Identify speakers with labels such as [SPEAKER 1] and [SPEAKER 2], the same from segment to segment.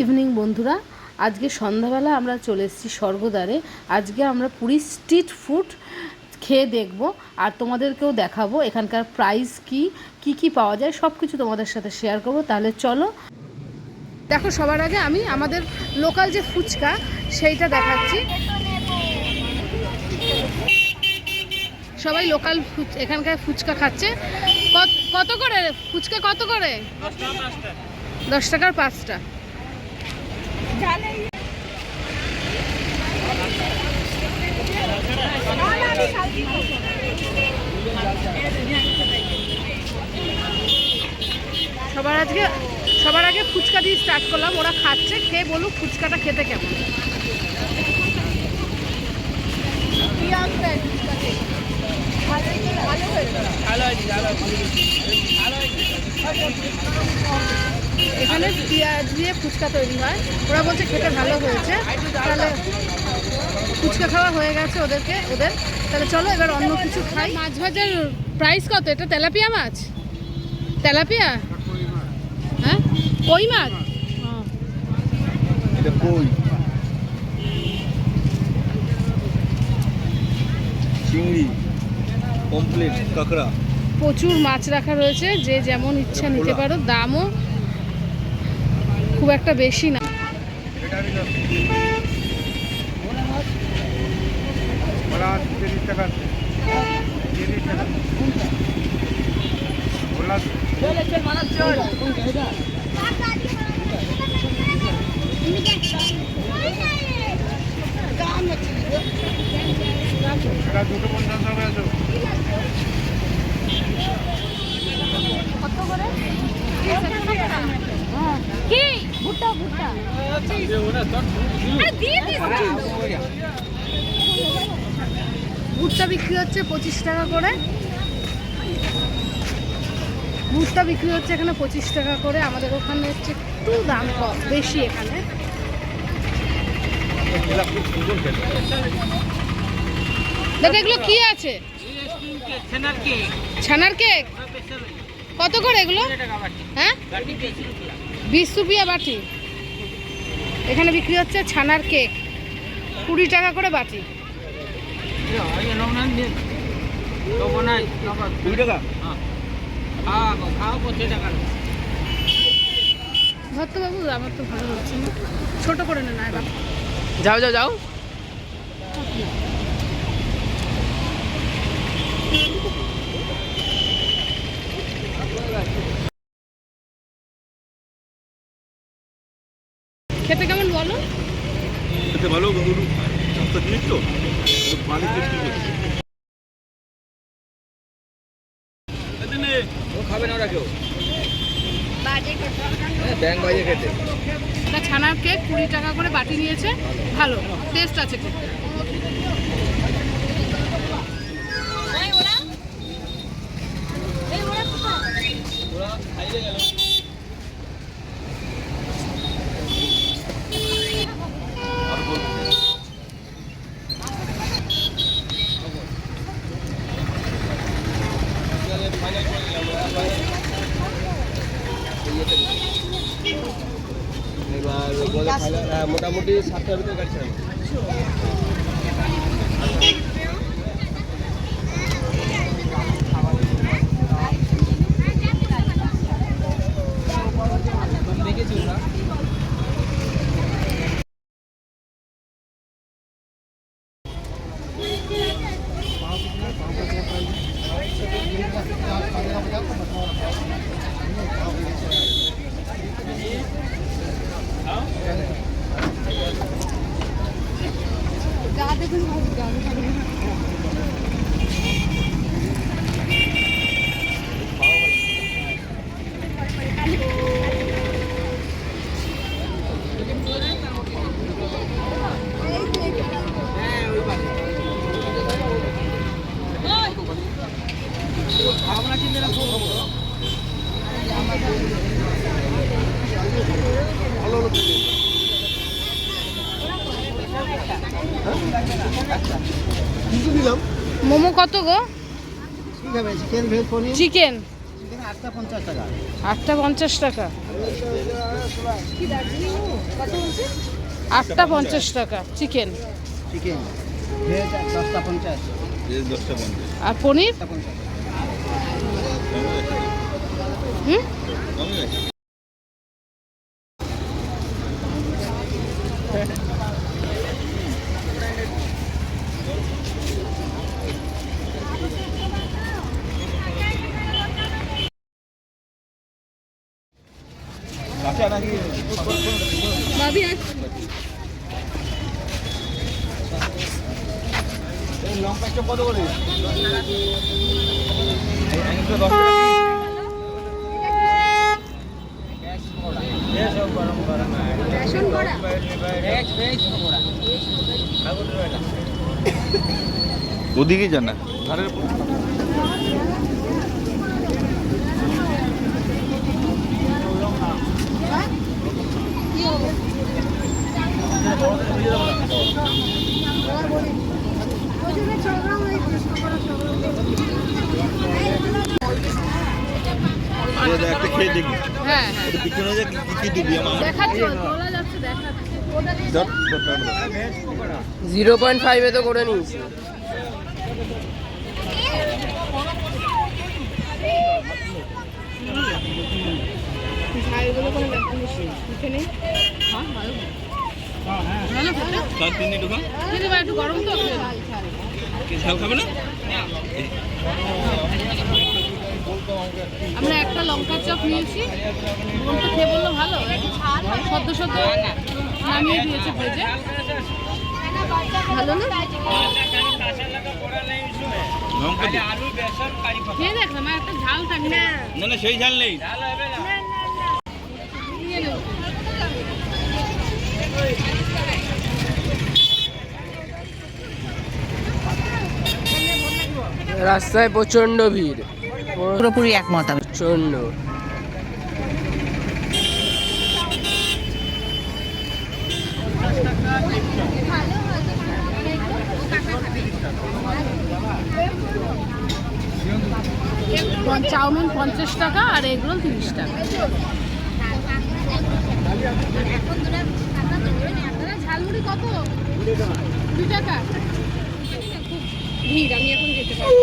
[SPEAKER 1] Evening বন্ধুরা। আজকে সন্ধ্যাবেলা আমরা চলে এসেছি স্বর্গদ্বারে। আজকে আমরা পুরী স্ট্রিট ফুড খেয়ে দেখব আর তোমাদেরকেও দেখাবো এখানকার প্রাইস কি কি কি পাওয়া যায় সব কিছু তোমাদের সাথে শেয়ার করব। তাহলে চলো। দেখো সবার আগে আমি আমাদের লোকাল যে ফুচকা সেইটা দেখাচ্ছি। সবাই লোকাল এখানকার ফুচকা খাচ্ছে। কত কত করে ফুচকা কত করে? দশ টাকার পাঁচটা। সবার আজকে, সবার আগে ফুচকা দিয়ে স্টার্ট করলাম, ওরা খাচ্ছে, খেয়ে বলুক ফুচকাটা খেতে কেমন। এখানে পেঁয়াজ দিয়ে ফুচকা তৈরি হয়। ওরা বলছে খেতে ভালো হয়েছে। তাহলে ফুচকা খাওয়া হয়ে গেছে ওদেরকে ওদের। তাহলে চলো এবার অন্য কিছু খাই। মাছ ভাজার প্রাইস কত? এটা তেলাপিয়া মাছ? তেলাপিয়া? হ্যাঁ? কই মাছ? ও,
[SPEAKER 2] এটা কই? চিংড়ি পমপ্লেট কাঁকড়া।
[SPEAKER 1] প্রচুর মাছ রাখা রয়েছে যে যেমন ইচ্ছা নিতে পারো দামও খুব একটা বেশি না।
[SPEAKER 2] টাকা তিরিশ টাকা বড়া এটা দুটো পঞ্চাশ টাকা আছে
[SPEAKER 1] কি ভুট্টা ভুট্টা ভুট্টা বিক্রি হচ্ছে পঁচিশ টাকা করে। ভুট্টা বিক্রি হচ্ছে এখানে পঁচিশ টাকা করে। আমাদের ওখানে হচ্ছে একটু দাম কম, বেশি এখানে। দেখো, এগুলো কি আছে? ছানার কেক? কত করে এগুলো? হ্যাঁ? বিশ রুপিয়া বাটি। এখানে বিক্রি হচ্ছে ছানার কেক, কুড়ি টাকা করে বাটি।
[SPEAKER 2] কুড়ি টাকা
[SPEAKER 1] ধরতো আমার তো ভালো হচ্ছে না। ছোট করে নেন এবার।
[SPEAKER 3] যাও যাও যাও।
[SPEAKER 1] খেতে কেমন বলো
[SPEAKER 2] খেতে ভালো কিন্তু সস্তা জিনিস তো পানি টেস্টি
[SPEAKER 3] খাবে না ওরা কেউ? ব্যাংক বাজে খেতে।
[SPEAKER 1] এটা ছানার কেক কুড়ি টাকা করে বাটি নিয়েছে। ভালো টেস্ট আছে কেক
[SPEAKER 3] এবার বলে ফাইনাল হ্যাঁ, মোটামুটি সাতটার ভিতরে গাড়ি ছাড়বে।
[SPEAKER 2] 真的好紧张你看你看 কিছু দিলাম।
[SPEAKER 1] মোমো কত গো?
[SPEAKER 4] Chicken veg paneer.
[SPEAKER 1] চিকেন
[SPEAKER 3] আটটা পঞ্চাশ টাকা।
[SPEAKER 1] আটটা পঞ্চাশ টাকা। আটটা পঞ্চাশ টাকা চিকেন
[SPEAKER 3] চিকেন ভেজ দশটা পঞ্চাশ।
[SPEAKER 2] এই দশটা পঞ্চাশ।
[SPEAKER 1] আর পনির? হুম
[SPEAKER 2] কমে গেছে কাঁচা নাকি এই লঙ্কা চপ কত করে এই একটা দশ টাকা ওদিকে জানা ধারের একটা খেয়ে দেখি।
[SPEAKER 1] হ্যাঁ। হ্যাঁ
[SPEAKER 2] পিছনে যে কি কি দিবি আমার?
[SPEAKER 1] দেখাচ্ছি তোলা যাচ্ছে দেখাচ্ছি।
[SPEAKER 2] ধর, ধর, ধর, ধর।
[SPEAKER 3] জিরো পয়েন্ট ফাইভে তো করে নিয়েছি।
[SPEAKER 1] একটু গরম তো।
[SPEAKER 2] ঝাল খাবে না?
[SPEAKER 1] আমরা একটা লঙ্কার চপ নিয়েছি। বোনটা খেয়ে বলল ভালো সদ্য সদ্য নামিয়ে দিয়েছে ভেজে। ভালো না। খেয়ে একটা ঝাল থাকবে। না
[SPEAKER 2] না না সেই ঝাল নেই।
[SPEAKER 1] নিয়ে
[SPEAKER 3] রাস্তায় প্রচণ্ড ভিড়।
[SPEAKER 4] পুরোপুরি একমত আমি।
[SPEAKER 3] প্রচণ্ড
[SPEAKER 1] চাউমিন পঞ্চাশ টাকা আর এগরোল তিরিশ টাকা। ঝালমুড়ি কত? দুই টাকা। ভিড় আমি এখন যেতে পারি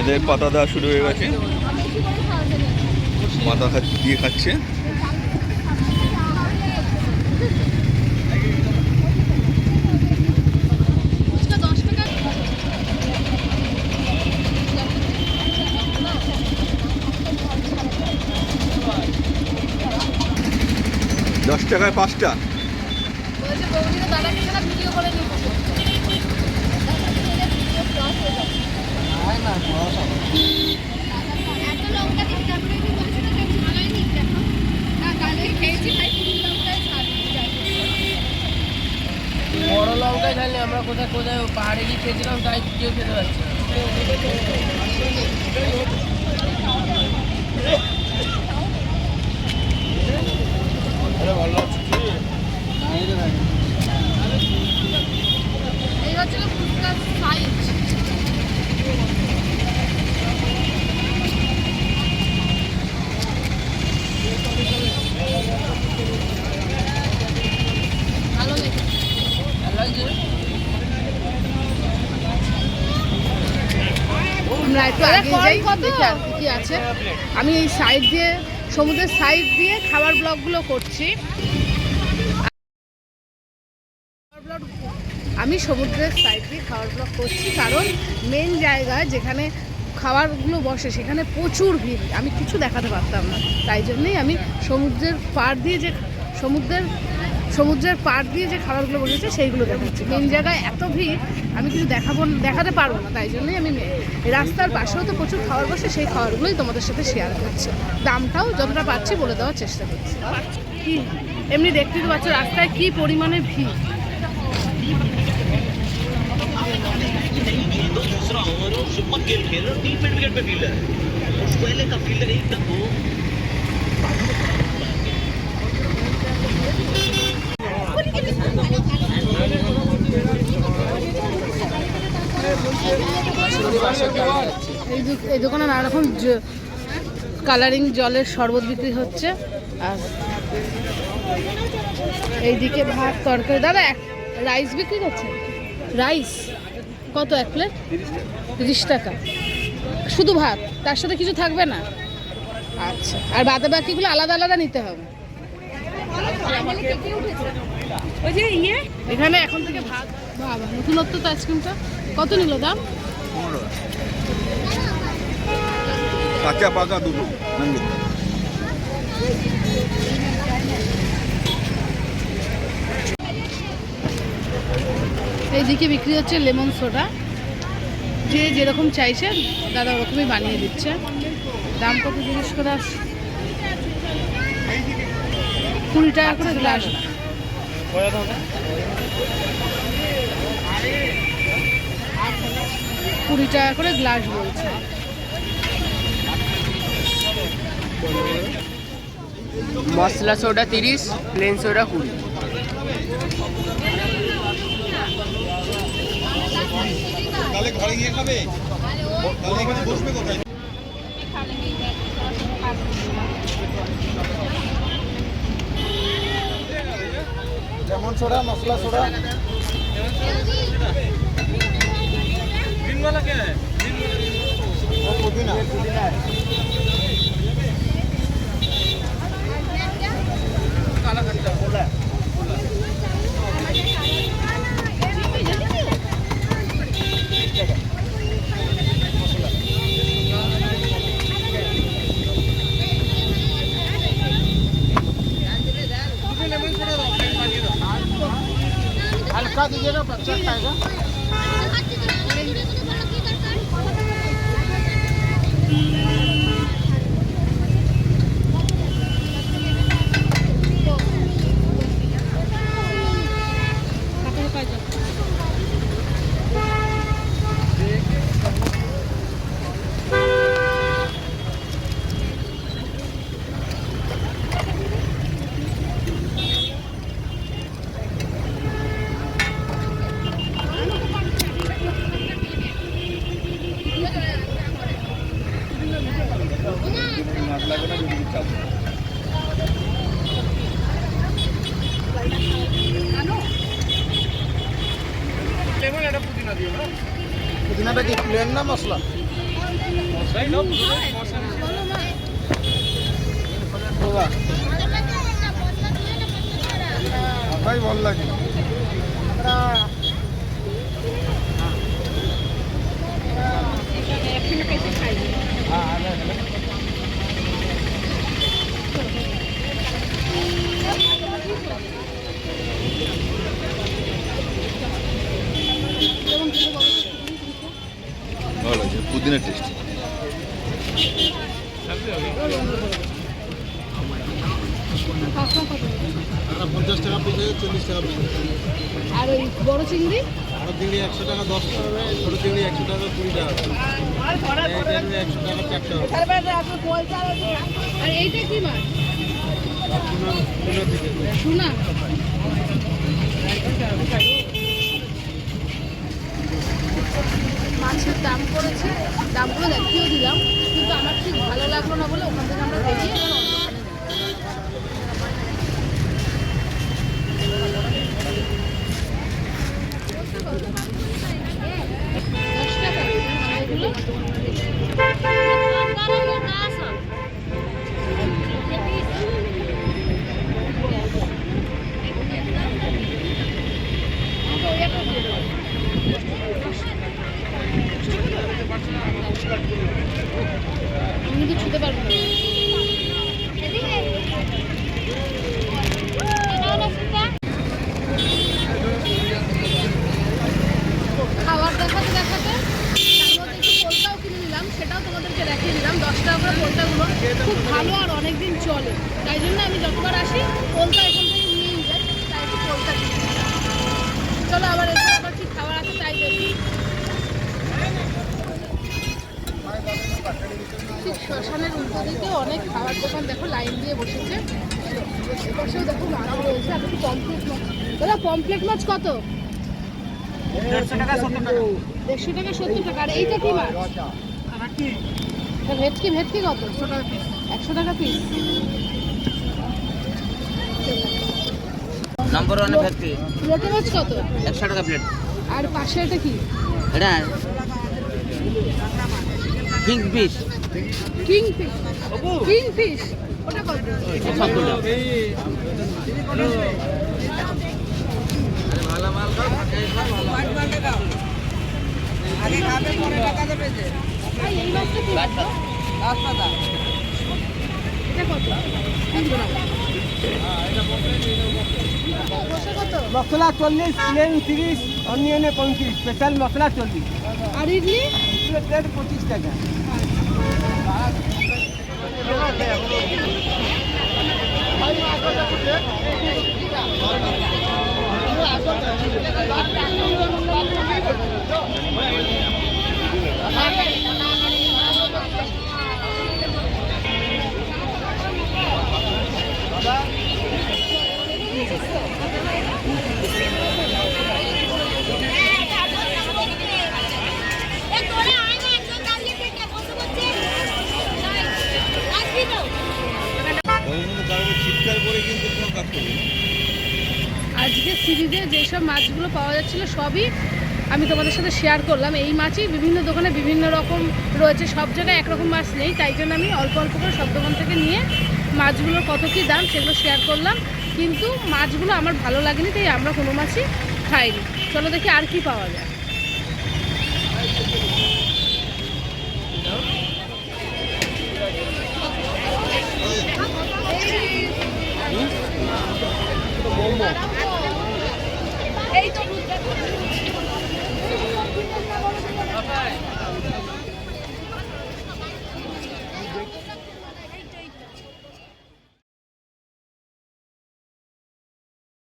[SPEAKER 2] এদের পাতা দেওয়া শুরু হয়ে গেছে। মাথা দিয়ে খাচ্ছে
[SPEAKER 1] দশ টাকা
[SPEAKER 2] দশ টাকায় পাঁচটা
[SPEAKER 1] বলছে বৌদিকে দাদাকে ছাড়া ভিডিও করে নিয়ে এত লঙ্কা দিবি তারপরে কি বলছি না যে ঝালাই নি দেখো না কালকে টাকায় পাঁচটা।
[SPEAKER 3] বড় লঙ্কায় ঝাল আমরা কোথায় কোথায় পাহাড়ে গিয়ে খেয়েছিলাম তাই কেউ খেতে পারছে না।
[SPEAKER 1] এই হচ্ছে ফুচকার সাইজ ভালো লেগেছে আমরা একটু আগে যাই দেখি আর কি কি আছে আমি এই সাইড দিয়ে, সমুদ্রের সাইড দিয়ে খাবার ব্লগগুলো করছি। আমি সমুদ্রের সাইড দিয়ে খাবার ব্লগ করছি কারণ মেন জায়গা যেখানে খাবারগুলো বসে সেখানে প্রচুর ভিড়। আমি কিছু দেখাতে পারতাম না। তাই জন্যেই আমি সমুদ্রের পাড় দিয়ে যে, সমুদ্রের সমুদ্রের পাড় দিয়ে যে খাবারগুলো বসেছে সেইগুলো দেখাচ্ছি মেন জায়গায় এত ভিড় আমি কিছু দেখাবো দেখাতে পারবো না তাই জন্যই আমি মে- রাস্তার পাশেও তো প্রচুর খাবার বসে সেই খাবারগুলোই তোমাদের সাথে শেয়ার করছি দামটাও যতটা পারছি বলে দেওয়ার চেষ্টা করছি কি এমনি দেখতে তো পাচ্ছ রাস্তায় কি পরিমাণে ভিড়
[SPEAKER 5] दूसरा ओवर और सुपर गेम खेल रहे तीन मिनट विकेट पे फील्डर उस पहले का फील्डर एकदम वो
[SPEAKER 1] এই এই দোকানে নানা রকম কালারিং জলের শরবত বিক্রি হচ্ছে। আর এইদিকে ভাত তরকারি। দাদা এক রাইস বিক্রি করছে রাইস কত এক প্লেট তিরিশ টাকা। শুধু ভাত? তার সাথে কিছু থাকবে না? আচ্ছা। আর বাদে বাকিগুলো আলাদা আলাদা নিতে হবে। এখানে এখন থেকে ভাত বাবা নতুনত্ব তো আইসক্রিমটা। কত নিল দাম?
[SPEAKER 2] কাঁচা পাকা দুটো
[SPEAKER 1] এইদিকে বিক্রি হচ্ছে লেমন সোডা। যে যেরকম চাইছে দাদা ওরকমই বানিয়ে দিচ্ছে। দাম কত জিজ্ঞেস করে আস। কুড়ি টাকা করে গ্লাস। কুড়ি টাকা করে গ্লাস বলছে।
[SPEAKER 3] মশলা সোডা তিরিশ প্লেন সোডা কুড়ি।
[SPEAKER 2] ঘরে গিয়ে খাবে বসবে কোথায় যেমন সোডা মশলা সোডা। ग्रीन वाला क्या है वो पुदीना पुदीना है। काला खर्चा बोला है हल्का दीजिएगा बच्चा खाएगा ভালো লাগে। চল্লিশ টাকা পিস
[SPEAKER 1] আর ওই বড় চিংড়ি?
[SPEAKER 2] বড় চিংড়ি একশো টাকা দশ টাকা হবে ছোটো চিংড়ি একশো টাকা কুড়ি টাকা। একশো টাকা চারটে হবে
[SPEAKER 1] আর এইটা কি মাছ? শোনা মাছের দাম করেছে দামগুলো দেখিয়েও দিলাম কিন্তু আমার ঠিক ভালো লাগল না বলে ওখান থেকে আমরা বেরিয়ে এবার অন্য দোকানে যাই। দশ টাকা এগুলো আমি কিন্তু ছুতে পারব না খাবার দেখাতে দেখাতে তার মধ্যে একটু পোলটাও কিনে নিলাম সেটাও তোমাদেরকে দেখিয়ে দিলাম দশ টাকা করে পোলটাগুলো খুব ভালো আর অনেক দিন চলে। তাই জন্য আমি যতবার আসি পোলটা এখান থেকে নিয়েই যাই তাই একটু কিনে চলো আবার এসে আবার কি খাবার আছে তাই দেখি। ঠিক শ্মশানের উল্টো দিকে অনেক খাবার দোকান দেখো লাইন দিয়ে বসেছে। এপাশেও দেখো রয়েছে আর একটু পমপ্লেট মাছ। দাদা পমপ্লেট মাছ কত?
[SPEAKER 2] দেড়শো টাকা সত্তর টাকা।
[SPEAKER 1] দেড়শো টাকা সত্তর টাকা। আর এইটা কি মাছ? ভেটকি ভেটকি কত? একশো টাকা পিস
[SPEAKER 3] নম্বর ওয়ানে ফ্যাক্টরি
[SPEAKER 1] লোটে মাছ কত?
[SPEAKER 3] একশো টাকা প্লেট
[SPEAKER 1] আর পাশে এটা কি?
[SPEAKER 3] এটা pink piece
[SPEAKER 1] king fish king fish ওটা কত? ভাই, এই মাছটা কি কত? এটা কত বসে কত
[SPEAKER 2] মশলা চল্লিশ প্লেন তিরিশ অনিয়নে পঁয়ত্রিশ স্পেশাল মশলা চল্লিশ।
[SPEAKER 1] আর ইডলি?
[SPEAKER 2] প্লেট পঁচিশ টাকা। চিৎকার
[SPEAKER 1] সবই আমি তোমাদের সাথে শেয়ার করলাম। এই মাছই বিভিন্ন দোকানে বিভিন্ন রকম রয়েছে, সব জায়গায় একরকম মাছ নেই, তাই জন্য আমি অল্প অল্প করে সব দোকান থেকে নিয়ে মাছগুলোর কত কী দাম সেগুলো শেয়ার করলাম। কিন্তু মাছগুলো আমার ভালো লাগেনি, তাই আমরা কোনো মাছই খাইনি। চলো দেখি আর কি পাওয়া যায়। এই তো